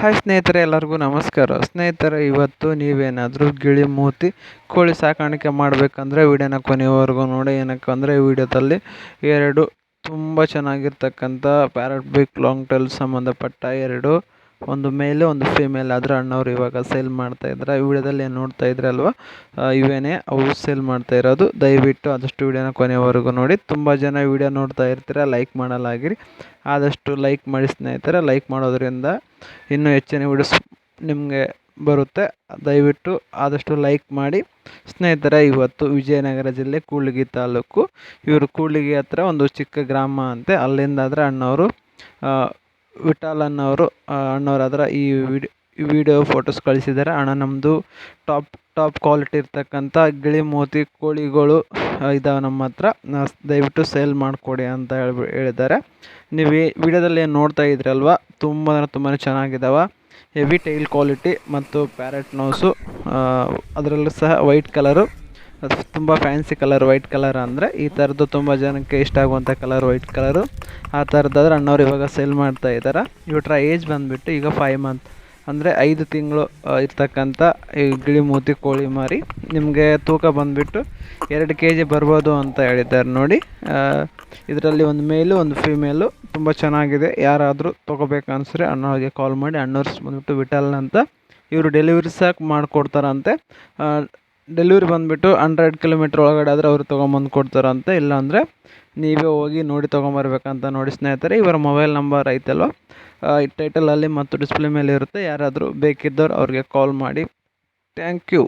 Hi ಸ್ನೇಹಿತರೆ, ಎಲ್ಲರಿಗೂ ನಮಸ್ಕಾರ. ಸ್ನೇಹಿತರೆ, ಇವತ್ತು ನೀವೇನಾದರೂ ಗಿಳಿ ಮೂತಿ, ಕೋಳಿ ಸಾಕಾಣಿಕೆ ಮಾಡಬೇಕಂದ್ರೆ ವಿಡಿಯೋನ ಕೊನೆಯವರೆಗೂ ನೋಡಿ. ಏನಕ್ಕೆ ಅಂದರೆ ವಿಡಿಯೋದಲ್ಲಿ ಎರಡು ತುಂಬ ಚೆನ್ನಾಗಿರ್ತಕ್ಕಂಥ ಪ್ಯಾರಟ್ ಬಿಕ್ ಲಾಂಗ್ ಟೈಲ್ ಸಂಬಂಧಪಟ್ಟ ಎರಡು, ಒಂದು ಮೇಲೆ, ಒಂದು ಫೀಮೇಲ್. ಆದರೆ ಅಣ್ಣವ್ರು ಇವಾಗ ಸೇಲ್ ಮಾಡ್ತಾ ಇದ್ದಾರೆ. ವಿಡಿಯೋದಲ್ಲಿ ಏನು ನೋಡ್ತಾ ಅಲ್ವಾ? ಇವೇನೇ ಅವು ಸೇಲ್ ಮಾಡ್ತಾ ಇರೋದು. ದಯವಿಟ್ಟು ಆದಷ್ಟು ವಿಡಿಯೋನ ಕೊನೆಯವರೆಗೂ ನೋಡಿ. ತುಂಬ ಜನ ವಿಡಿಯೋ ನೋಡ್ತಾ ಇರ್ತೀರ. ಲೈಕ್ ಮಾಡಲಾಗಿರಿ. ಆದಷ್ಟು ಲೈಕ್ ಮಾಡಿ ಸ್ನೇಹಿತರೆ. ಲೈಕ್ ಮಾಡೋದ್ರಿಂದ ಇನ್ನೂ ಹೆಚ್ಚಿನ ವೀಡಿಯೋಸ್ ನಿಮಗೆ ಬರುತ್ತೆ. ದಯವಿಟ್ಟು ಆದಷ್ಟು ಲೈಕ್ ಮಾಡಿ. ಸ್ನೇಹಿತರೆ, ಇವತ್ತು ವಿಜಯನಗರ ಜಿಲ್ಲೆ ಕೂಡ್ಲಿಗಿ ತಾಲೂಕು. ಇವರು ಕೂಡ್ಲಿಗಿ ಹತ್ರ ಒಂದು ಚಿಕ್ಕ ಗ್ರಾಮ ಅಂತೆ. ಅಲ್ಲಿಂದ ಆದರೆ ಅಣ್ಣವರು ವಿಠಲ್ ಅನ್ನೋರು ಅಣ್ಣವ್ರ ಹತ್ರ ಈ ವಿಡಿಯೋ ವಿಡಿಯೋ ಫೋಟೋಸ್ ಕಳಿಸಿದ್ದಾರೆ ಅಣ್ಣ ನಮ್ಮದು ಟಾಪ್ ಟಾಪ್ ಕ್ವಾಲಿಟಿ ಇರ್ತಕ್ಕಂಥ ಗಿಳಿ ಮೋತಿ ಕೋಳಿಗಳು ಇದ್ದಾವೆ ನಮ್ಮ ಹತ್ರ. ದಯವಿಟ್ಟು ಸೇಲ್ ಮಾಡಿಕೊಡಿ ಅಂತ ಹೇಳ್ಬಿ, ಹೇಳಿದ್ದಾರೆ. ನೀವು ಈ ವಿಡಿಯೋದಲ್ಲಿ ಏನು ನೋಡ್ತಾ ಇದ್ರಲ್ವ ತುಂಬ ತುಂಬಾ ಚೆನ್ನಾಗಿದ್ದಾವೆ ಹೆವಿ ಟೈಲ್ ಕ್ವಾಲಿಟಿ ಮತ್ತು ಪ್ಯಾರೆಟ್ ನೋಸು ಅದರಲ್ಲೂ ಸಹ ವೈಟ್ ಕಲರು ತುಂಬ ಫ್ಯಾನ್ಸಿ ಕಲರ್ ವೈಟ್ ಕಲರ್ ಅಂದರೆ ಈ ಥರದ್ದು ತುಂಬ ಜನಕ್ಕೆ ಇಷ್ಟ ಆಗುವಂಥ ಕಲರ್ ವೈಟ್ ಕಲರು ಆ ಥರದ್ದಾದ್ರೆ ಅಣ್ಣವ್ರು ಇವಾಗ ಸೇಲ್ ಮಾಡ್ತಾ ಇದ್ದಾರೆ ಇವ್ರ ಏಜ್ ಬಂದುಬಿಟ್ಟು ಈಗ ಫೈವ್ ಮಂತ್ ಅಂದರೆ ಐದು ತಿಂಗಳು ಇರ್ತಕ್ಕಂಥ ಈ ಗಿಳಿ ಮೂತಿ ಕೋಳಿ ಮಾರಿ ನಿಮಗೆ ತೂಕ ಬಂದುಬಿಟ್ಟು ಎರಡು ಕೆ ಜಿ ಬರ್ಬೋದು ಅಂತ ಹೇಳಿದ್ದಾರೆ ನೋಡಿ. ಇದರಲ್ಲಿ ಒಂದು ಮೇಲು, ಒಂದು ಫೀಮೇಲು. ತುಂಬ ಚೆನ್ನಾಗಿದೆ. ಯಾರಾದರೂ ತೊಗೋಬೇಕು ಅನಿಸ್ರೆ ಅಣ್ಣವ್ರಿಗೆ ಕಾಲ್ ಮಾಡಿ. ಅಣ್ಣವ್ರು ಬಂದುಬಿಟ್ಟು ವಿಟಲ್ ಅಂತ ಇವರು ಡೆಲಿವರಿ ಸಹ ಮಾಡಿಕೊಡ್ತಾರಂತೆ. ಡೆಲಿವರಿ ಬಂದುಬಿಟ್ಟು ಹಂಡ್ರೆಡ್ ಕಿಲೋಮೀಟ್ರ್ ಒಳಗಡೆ ಆದರೆ ಅವರು ತೊಗೊಂಬಂದು ಕೊಡ್ತಾರಂತೆ. ಇಲ್ಲಾಂದರೆ ನೀವೇ ಹೋಗಿ ನೋಡಿ ತೊಗೊಂಬರ್ಬೇಕಂತ ನೋಡಿ ಸ್ನೇಹಿತರೆ, ಇವರ ಮೊಬೈಲ್ ನಂಬರ್ ಐತಲ್ವ? ಟೈಟಲಲ್ಲಿ ಮತ್ತು ಡಿಸ್ಪ್ಲೇ ಮೇಲೆ ಇರುತ್ತೆ. ಯಾರಾದರೂ ಬೇಕಿದ್ದವ್ರು ಅವ್ರಿಗೆ ಕಾಲ್ ಮಾಡಿ. Thank you